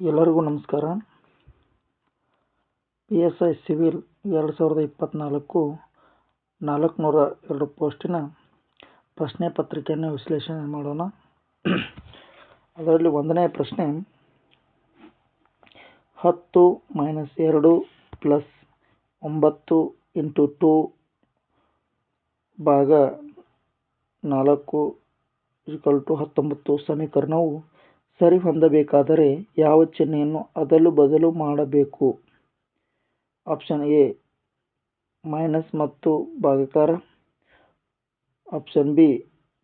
ಎಲ್ಲರಿಗೂ ನಮಸ್ಕಾರ. P S I civil ಎರಡು ಸಾವಿರದ ಇಪ್ಪತ್ತ್ನಾಲ್ಕು ನಾಲ್ಕುನೂರ ಎರಡು ಪೋಸ್ಟಿನ ಪ್ರಶ್ನೆ ಪತ್ರಿಕೆಯನ್ನು ವಿಶ್ಲೇಷಣೆ ಮಾಡೋಣ. ಅದರಲ್ಲಿ ಒಂದನೇ ಪ್ರಶ್ನೆ, ಹತ್ತು ಮೈನಸ್ ಎರಡು ಪ್ಲಸ್ ಒಂಬತ್ತು ಇಂಟು ಟು ಭಾಗ ನಾಲ್ಕು ಈಕ್ವಲ್ ಟು ಹತ್ತೊಂಬತ್ತು ಸಮೀಕರಣವು ಸರಿಹೊಂದಬೇಕಾದರೆ ಯಾವ ಚಿಹ್ನೆಯನ್ನು ಅದಲು ಬದಲು ಮಾಡಬೇಕು? ಆಪ್ಷನ್ ಎ, ಮೈನಸ್ ಮತ್ತು ಭಾಗಾಕಾರ. ಆಪ್ಷನ್ ಬಿ,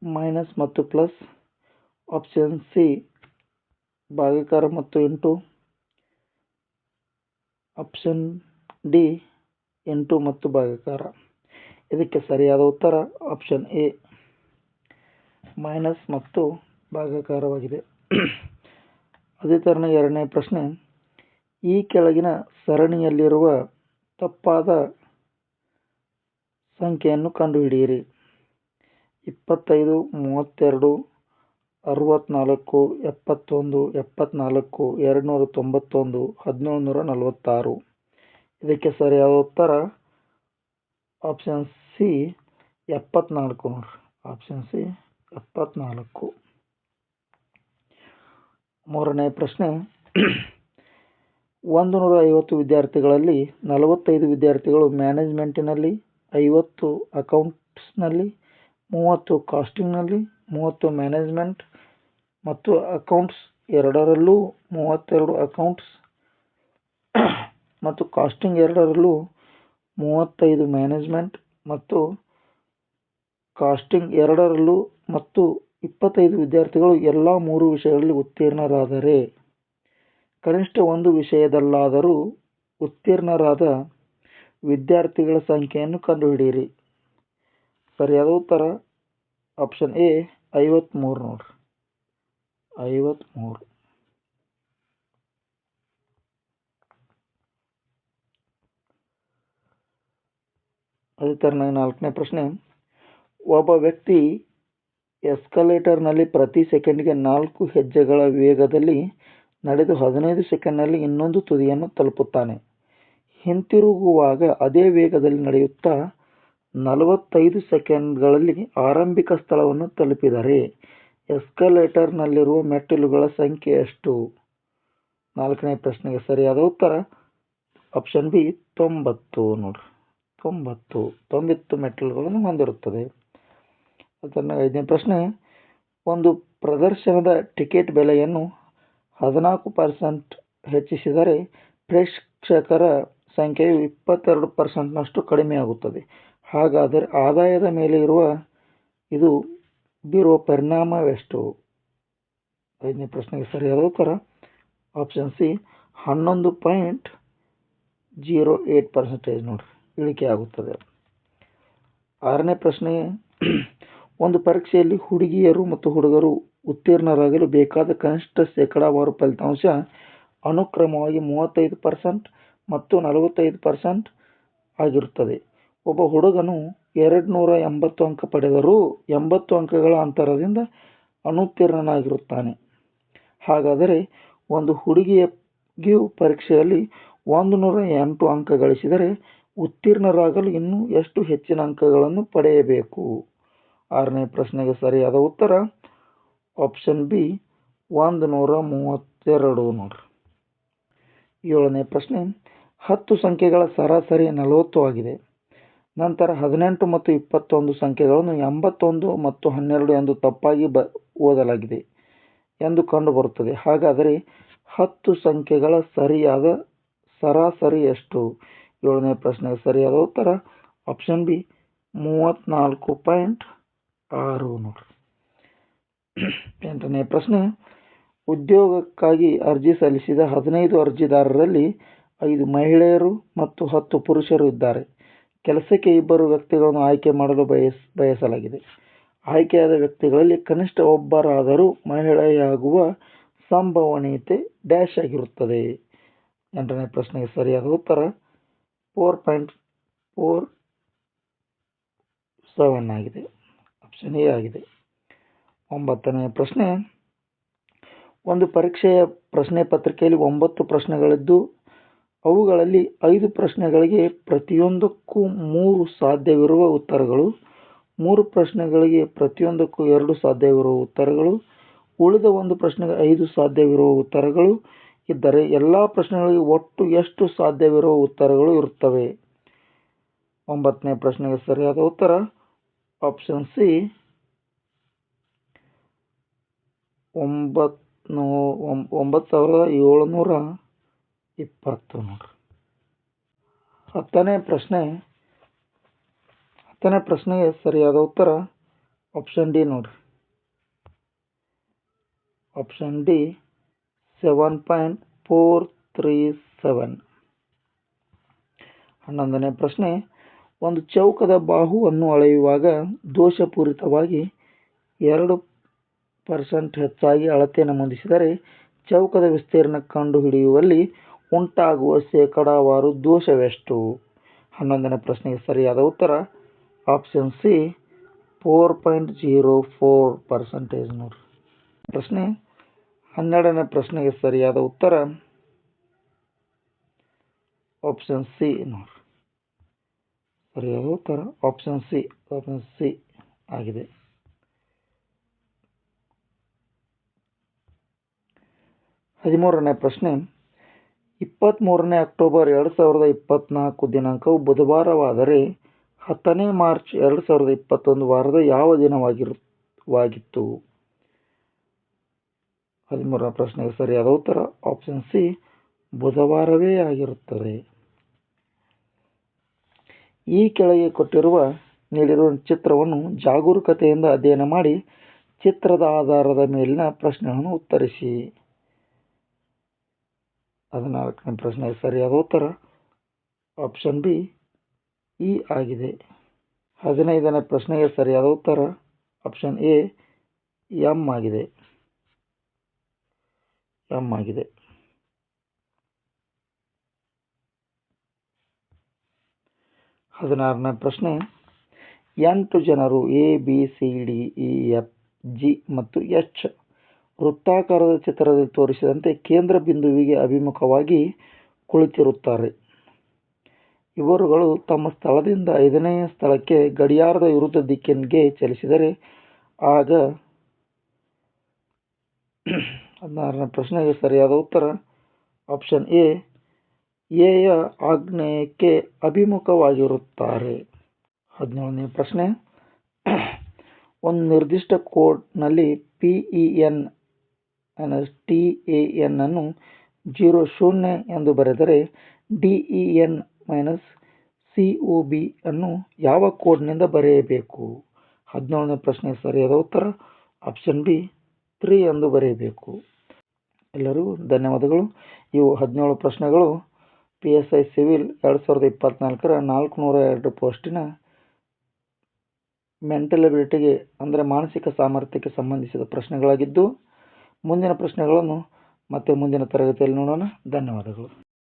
ಮೈನಸ್ ಮತ್ತು ಪ್ಲಸ್. ಆಪ್ಷನ್ ಸಿ, ಭಾಗಾಕಾರ ಮತ್ತು ಇಂಟು ಆಪ್ಷನ್ ಡಿ ಇಂಟು ಮತ್ತು ಭಾಗಾಕಾರ. ಇದಕ್ಕೆ ಸರಿಯಾದ ಉತ್ತರ ಆಪ್ಷನ್ ಎ, ಮೈನಸ್ ಮತ್ತು ಭಾಗಾಕಾರವಾಗಿದೆ. ಅದೇ ಥರನೇ ಎರಡನೇ ಪ್ರಶ್ನೆ, ಈ ಕೆಳಗಿನ ಸರಣಿಯಲ್ಲಿರುವ ತಪ್ಪಾದ ಸಂಖ್ಯೆಯನ್ನು ಕಂಡುಹಿಡಿಯಿರಿ. ಇಪ್ಪತ್ತೈದು, ಮೂವತ್ತೆರಡು ಅರುವತ್ತ್ನಾಲ್ಕು ಎಪ್ಪತ್ತೊಂದು ಎಪ್ಪತ್ತ್ನಾಲ್ಕು ಎರಡುನೂರ ತೊಂಬತ್ತೊಂದು ಹದಿನೇಳು ನೂರ ನಲವತ್ತಾರು. ಇದಕ್ಕೆ ಸರಿಯಾದ ಉತ್ತರ ಆಪ್ಷನ್ ಸಿ ಎಪ್ಪತ್ತ್ನಾಲ್ಕು ನೋಡ್ರಿ. ಆಪ್ಷನ್ ಸಿ ಎಪ್ಪತ್ತ್ನಾಲ್ಕು ಮೂರನೇ ಪ್ರಶ್ನೆ. ಒಂದು ನೂರ ಐವತ್ತು ವಿದ್ಯಾರ್ಥಿಗಳಲ್ಲಿ ನಲವತ್ತೈದು ವಿದ್ಯಾರ್ಥಿಗಳು ಮ್ಯಾನೇಜ್ಮೆಂಟಿನಲ್ಲಿ, ಐವತ್ತು ಅಕೌಂಟ್ಸ್ನಲ್ಲಿ, ಮೂವತ್ತು ಕಾಸ್ಟಿಂಗ್ನಲ್ಲಿ, ಮೂವತ್ತು ಮ್ಯಾನೇಜ್ಮೆಂಟ್ ಮತ್ತು ಅಕೌಂಟ್ಸ್ ಎರಡರಲ್ಲೂ ಮೂವತ್ತೆರಡು ಅಕೌಂಟ್ಸ್ ಮತ್ತು ಕಾಸ್ಟಿಂಗ್ ಎರಡರಲ್ಲೂ ಮೂವತ್ತೈದು ಮ್ಯಾನೇಜ್ಮೆಂಟ್ ಮತ್ತು ಕಾಸ್ಟಿಂಗ್ ಎರಡರಲ್ಲೂ ಮತ್ತು ಇಪ್ಪತ್ತೈದು ವಿದ್ಯಾರ್ಥಿಗಳು ಎಲ್ಲ ಮೂರು ವಿಷಯಗಳಲ್ಲಿ ಉತ್ತೀರ್ಣರಾದರೆ, ಕನಿಷ್ಠ ಒಂದು ವಿಷಯದಲ್ಲಾದರೂ ಉತ್ತೀರ್ಣರಾದ ವಿದ್ಯಾರ್ಥಿಗಳ ಸಂಖ್ಯೆಯನ್ನು ಕಂಡುಹಿಡಿಯಿರಿ. ಸರಿಯಾದ ಉತ್ತರ? ಆಪ್ಷನ್ ಎ ಐವತ್ತ್ಮೂರು ನೋಡ್ರಿ. ಐವತ್ತ್ಮೂರು ಅದೇ ಥರನಾಗಿ ನಾಲ್ಕನೇ ಪ್ರಶ್ನೆ, ಒಬ್ಬ ವ್ಯಕ್ತಿ ಎಸ್ಕಲೇಟರ್ನಲ್ಲಿ ಪ್ರತಿ ಸೆಕೆಂಡಿಗೆ ನಾಲ್ಕು ಹೆಜ್ಜೆಗಳ ವೇಗದಲ್ಲಿ ನಡೆದು ಹದಿನೈದು ಸೆಕೆಂಡ್ನಲ್ಲಿ ಇನ್ನೊಂದು ತುದಿಯನ್ನು ತಲುಪುತ್ತಾನೆ. ಹಿಂತಿರುಗುವಾಗ ಅದೇ ವೇಗದಲ್ಲಿ ನಡೆಯುತ್ತಾ ನಲವತ್ತೈದು ಸೆಕೆಂಡ್ಗಳಲ್ಲಿ ಆರಂಭಿಕ ಸ್ಥಳವನ್ನು ತಲುಪಿದರೆ ಎಸ್ಕಲೇಟರ್ನಲ್ಲಿರುವ ಮೆಟ್ಟಿಲುಗಳ ಸಂಖ್ಯೆ ಎಷ್ಟು? ನಾಲ್ಕನೇ ಪ್ರಶ್ನೆಗೆ ಸರಿಯಾದ ಉತ್ತರ. ಆಪ್ಷನ್ ಬಿ, ತೊಂಬತ್ತು. ನೋಡ್ರಿ, ತೊಂಬತ್ತು. ತೊಂಬತ್ತು ಮೆಟ್ಟಿಲುಗಳನ್ನು ಹೊಂದಿರುತ್ತದೆ. ಅದನ್ನು ಐದನೇ ಪ್ರಶ್ನೆ, ಒಂದು ಪ್ರದರ್ಶನದ ಟಿಕೆಟ್ ಬೆಲೆಯನ್ನು ಹದಿನಾಲ್ಕು ಪರ್ಸೆಂಟ್ ಹೆಚ್ಚಿಸಿದರೆ ಪ್ರೇಕ್ಷಕರ ಸಂಖ್ಯೆಯು ಇಪ್ಪತ್ತೆರಡು ಪರ್ಸೆಂಟ್ನಷ್ಟು ಕಡಿಮೆಯಾಗುತ್ತದೆ ಹಾಗಾದರೆ ಆದಾಯದ ಮೇಲೆ ಇರುವ ಇದು ಬೀರುವ ಪರಿಣಾಮವೆಷ್ಟು? ಐದನೇ ಪ್ರಶ್ನೆಗೆ ಸರಿಯಾದ ಉತ್ತರ, ಆಪ್ಷನ್ ಸಿ, ಹನ್ನೊಂದು ಪಾಯಿಂಟ್ ಜೀರೋ ಏಟ್ ಪರ್ಸೆಂಟೇಜ್ ನೋಡಿರಿ, ಇಳಿಕೆ ಆಗುತ್ತದೆ. ಆರನೇ ಪ್ರಶ್ನೆ ಒಂದು ಪರೀಕ್ಷೆಯಲ್ಲಿ ಹುಡುಗಿಯರು ಮತ್ತು ಹುಡುಗರು ಉತ್ತೀರ್ಣರಾಗಲು ಬೇಕಾದ ಕನಿಷ್ಠ ಶೇಕಡಾವಾರು ಫಲಿತಾಂಶ, ಅನುಕ್ರಮವಾಗಿ ಮೂವತ್ತೈದು ಪರ್ಸೆಂಟ್ ಮತ್ತು ನಲವತ್ತೈದು ಪರ್ಸೆಂಟ್ ಆಗಿರುತ್ತದೆ. ಒಬ್ಬ ಹುಡುಗನು ಎರಡು ನೂರ ಎಂಬತ್ತು ಅಂಕ ಪಡೆದರೂ ಎಂಬತ್ತು ಅಂಕಗಳ ಅಂತರದಿಂದ ಅನುತ್ತೀರ್ಣನಾಗಿರುತ್ತಾನೆ. ಹಾಗಾದರೆ ಒಂದು ಹುಡುಗಿಯು ಪರೀಕ್ಷೆಯಲ್ಲಿ ಒಂದು ನೂರ ಎಂಟು ಅಂಕ ಗಳಿಸಿದರೆ ಉತ್ತೀರ್ಣರಾಗಲು ಇನ್ನೂ ಎಷ್ಟು ಹೆಚ್ಚಿನ ಅಂಕಗಳನ್ನು ಪಡೆಯಬೇಕು? ಆರನೇ ಪ್ರಶ್ನೆಗೆ ಸರಿಯಾದ ಉತ್ತರ? ಆಪ್ಷನ್ ಬಿ ಒಂದು ನೂರ ಮೂವತ್ತೆರಡು ನೋಡ್ರಿ. ಏಳನೇ ಪ್ರಶ್ನೆ, ಹತ್ತು ಸಂಖ್ಯೆಗಳ ಸರಾಸರಿ ನಲವತ್ತು ಆಗಿದೆ. ನಂತರ ಹದಿನೆಂಟು ಮತ್ತು ಇಪ್ಪತ್ತೊಂದು ಸಂಖ್ಯೆಗಳನ್ನು ಎಂಬತ್ತೊಂದು ಮತ್ತು ಹನ್ನೆರಡು ಎಂದು ತಪ್ಪಾಗಿ ಬ ಓದಲಾಗಿದೆ ಎಂದು ಕಂಡುಬರುತ್ತದೆ. ಹಾಗಾದರೆ ಹತ್ತು ಸಂಖ್ಯೆಗಳ ಸರಿಯಾದ ಸರಾಸರಿ ಎಷ್ಟು? ಏಳನೇ ಪ್ರಶ್ನೆಗೆ ಸರಿಯಾದ ಉತ್ತರ ಆಪ್ಷನ್ ಬಿ ಮೂವತ್ತ್ನಾಲ್ಕು ಪಾಯಿಂಟ್ ಆರು ನೋಡ್ರಿ ಎಂಟನೇ ಪ್ರಶ್ನೆ, ಉದ್ಯೋಗಕ್ಕಾಗಿ ಅರ್ಜಿ ಸಲ್ಲಿಸಿದ ಹದಿನೈದು ಅರ್ಜಿದಾರರಲ್ಲಿ ಐದು ಮಹಿಳೆಯರು ಮತ್ತು ಹತ್ತು ಪುರುಷರು ಇದ್ದಾರೆ. ಕೆಲಸಕ್ಕೆ ಇಬ್ಬರು ವ್ಯಕ್ತಿಗಳನ್ನು ಆಯ್ಕೆ ಮಾಡಲು ಬಯಸ್, ಬಯಸಲಾಗಿದೆ. ಆಯ್ಕೆಯಾದ ವ್ಯಕ್ತಿಗಳಲ್ಲಿ ಕನಿಷ್ಠ ಒಬ್ಬರಾದರೂ ಮಹಿಳೆಯಾಗುವ ಸಂಭವನೀಯತೆ ಡ್ಯಾಶ್ ಆಗಿರುತ್ತದೆ. ಎಂಟನೇ ಪ್ರಶ್ನೆಗೆ ಸರಿಯಾದ ಉತ್ತರ, ಫೋರ್ ಪಾಯಿಂಟ್ ಫೋರ್ ಸೆವೆನ್ ಆಗಿದೆ. ಆಪ್ಷನ್ ಎ ಆಗಿದೆ ಒಂಬತ್ತನೆಯ ಪ್ರಶ್ನೆ. ಒಂದು ಪರೀಕ್ಷೆಯ ಪ್ರಶ್ನೆ ಪತ್ರಿಕೆಯಲ್ಲಿ ಒಂಬತ್ತು ಪ್ರಶ್ನೆಗಳಿದ್ದು, ಅವುಗಳಲ್ಲಿ ಐದು ಪ್ರಶ್ನೆಗಳಿಗೆ ಪ್ರತಿಯೊಂದಕ್ಕೂ ಮೂರು ಸಾಧ್ಯವಿರುವ ಉತ್ತರಗಳು, ಮೂರು ಪ್ರಶ್ನೆಗಳಿಗೆ ಪ್ರತಿಯೊಂದಕ್ಕೂ ಎರಡು ಸಾಧ್ಯವಿರುವ ಉತ್ತರಗಳು, ಉಳಿದ ಒಂದು ಪ್ರಶ್ನೆಗೆ ಐದು ಸಾಧ್ಯವಿರುವ ಉತ್ತರಗಳು, ಇದ್ದರೆ ಎಲ್ಲ ಪ್ರಶ್ನೆಗಳಿಗೆ ಒಟ್ಟು ಎಷ್ಟು ಸಾಧ್ಯವಿರುವ ಉತ್ತರಗಳು ಇರುತ್ತವೆ? ಒಂಬತ್ತನೇ ಪ್ರಶ್ನೆಗೆ ಸರಿಯಾದ ಉತ್ತರ. ಆಪ್ಷನ್ ಸಿ ಒಂಬತ್ತು ಒಂಬತ್ತು ಸಾವಿರದ ಏಳುನೂರ ಇಪ್ಪತ್ತು ನೋಡ್ರಿ. ಹತ್ತನೇ ಪ್ರಶ್ನೆ. ಹತ್ತನೇ ಪ್ರಶ್ನೆಗೆ ಸರಿಯಾದ ಉತ್ತರ ಆಪ್ಷನ್ ಡಿ ನೋಡ್ರಿ. Option D seven point four three seven ಹನ್ನೊಂದನೇ ಪ್ರಶ್ನೆ. ಒಂದು ಚೌಕದ ಬಾಹುವನ್ನು ಅಳೆಯುವಾಗ ದೋಷಪೂರಿತವಾಗಿ ಎರಡು ಪರ್ಸೆಂಟ್ ಹೆಚ್ಚಾಗಿ ಅಳತೆ ನಮೂದಿಸಿದರೆ ಚೌಕದ ವಿಸ್ತೀರ್ಣ ಕಂಡುಹಿಡಿಯುವಲ್ಲಿ ಉಂಟಾಗುವ ಶೇಕಡಾವಾರು ದೋಷವೆಷ್ಟು? ಹನ್ನೊಂದನೇ ಪ್ರಶ್ನೆಗೆ ಸರಿಯಾದ ಉತ್ತರ, option C, four point zero four percentage ನೋಡ್ರಿ ಪ್ರಶ್ನೆ, ಹನ್ನೆರಡನೇ ಪ್ರಶ್ನೆಗೆ ಸರಿಯಾದ ಉತ್ತರ, ಆಪ್ಷನ್ ಸಿ ನೋಡ್ರಿ ಸರಿಯಾದ ಉತ್ತರ ಆಪ್ಷನ್ ಸಿ ಆಪ್ಷನ್ ಸಿ ಆಗಿದೆ. ಹದಿಮೂರನೇ ಪ್ರಶ್ನೆ. ಇಪ್ಪತ್ತ್ಮೂರನೇ ಅಕ್ಟೋಬರ್ ಎರಡು ಸಾವಿರದ ಇಪ್ಪತ್ತ್ನಾಲ್ಕು ದಿನಾಂಕವು ಬುಧವಾರವಾದರೆ ಹತ್ತನೇ ಮಾರ್ಚ್ ಎರಡು ಸಾವಿರದ ಇಪ್ಪತ್ತೊಂದು ವಾರದ ಯಾವ ದಿನವಾಗಿರುವಾಗಿತ್ತು ಹದಿಮೂರನೇ ಪ್ರಶ್ನೆಗೆ ಸರಿಯಾದ ಉತ್ತರ ಆಪ್ಷನ್ ಸಿ ಬುಧವಾರವೇ ಆಗಿರುತ್ತದೆ. ಈ ಕೆಳಗೆ ಕೊಟ್ಟಿರುವ ನೀಡಿರುವ ಚಿತ್ರವನ್ನು ಜಾಗರೂಕತೆಯಿಂದ ಅಧ್ಯಯನ ಮಾಡಿ ಚಿತ್ರದ ಆಧಾರದ ಮೇಲಿನ ಪ್ರಶ್ನೆಗಳನ್ನು ಉತ್ತರಿಸಿ. ಹದಿನಾಲ್ಕನೇ ಪ್ರಶ್ನೆಗೆ ಸರಿಯಾದ ಉತ್ತರ? ಆಪ್ಷನ್ ಬಿ, ಇ ಆಗಿದೆ. ಹದಿನೈದನೇ ಪ್ರಶ್ನೆಗೆ ಸರಿಯಾದ ಉತ್ತರ? ಆಪ್ಷನ್ ಎ, ಎಂ ಆಗಿದೆ. ಎಂ ಆಗಿದೆ. ಹದಿನಾರನೇ ಪ್ರಶ್ನೆ. ಎಂಟು ಜನರು A B C D E F G ಮತ್ತು ಎಚ್ ವೃತ್ತಾಕಾರದ ಚಿತ್ರದಲ್ಲಿ ತೋರಿಸಿದಂತೆ ಕೇಂದ್ರ ಬಿಂದುವಿಗೆ ಅಭಿಮುಖವಾಗಿ ಕುಳಿತಿರುತ್ತಾರೆ. ಇವರುಗಳು ತಮ್ಮ ಸ್ಥಳದಿಂದ ಐದನೆಯ ಸ್ಥಳಕ್ಕೆ ಗಡಿಯಾರದ ವಿರುದ್ಧ ದಿಕ್ಕಿನಿಗೆ ಚಲಿಸಿದರೆ ಆಗ ಹದಿನಾರನೇ ಪ್ರಶ್ನೆಗೆ ಸರಿಯಾದ ಉತ್ತರ, ಆಪ್ಷನ್ ಎ ಎಯ ಆಗ್ನೇಯಕ್ಕೆ ಅಭಿಮುಖವಾಗಿರುತ್ತಾರೆ. ಹದಿನೇಳನೇ ಪ್ರಶ್ನೆ. ಒಂದು ನಿರ್ದಿಷ್ಟ ಕೋಡ್ನಲ್ಲಿ P E N T A N ಅನ್ನು ಜೀರೋ ಶೂನ್ಯ ಎಂದು ಬರೆದರೆ D E N minus C O B ಅನ್ನು ಯಾವ ಕೋಡ್ನಿಂದ ಬರೆಯಬೇಕು? ಹದಿನೇಳನೇ ಪ್ರಶ್ನೆ ಸರಿಯಾದ ಉತ್ತರ. ಆಪ್ಷನ್ ಬಿ, ತ್ರೀ ಎಂದು ಬರೆಯಬೇಕು. ಎಲ್ಲರಿಗೂ ಧನ್ಯವಾದಗಳು. ಇವು ಹದಿನೇಳು ಪ್ರಶ್ನೆಗಳು. ಪಿ ಎಸ್ ಐ ಸಿವಿಲ್ ಎರಡು ಸಾವಿರದ ಇಪ್ಪತ್ತ್ನಾಲ್ಕರ ನಾಲ್ಕುನೂರ ಎರಡು ಪೋಸ್ಟಿನ ಮೆಂಟಲ್ ಎಬಿಲಿಟಿಗೆ ಅಂದರೆ ಮಾನಸಿಕ ಸಾಮರ್ಥ್ಯಕ್ಕೆ ಸಂಬಂಧಿಸಿದ ಪ್ರಶ್ನೆಗಳಾಗಿದ್ದು, ಮುಂದಿನ ಪ್ರಶ್ನೆಗಳನ್ನು ಮತ್ತೆ ಮುಂದಿನ ತರಗತಿಯಲ್ಲಿ ನೋಡೋಣ. ಧನ್ಯವಾದಗಳು.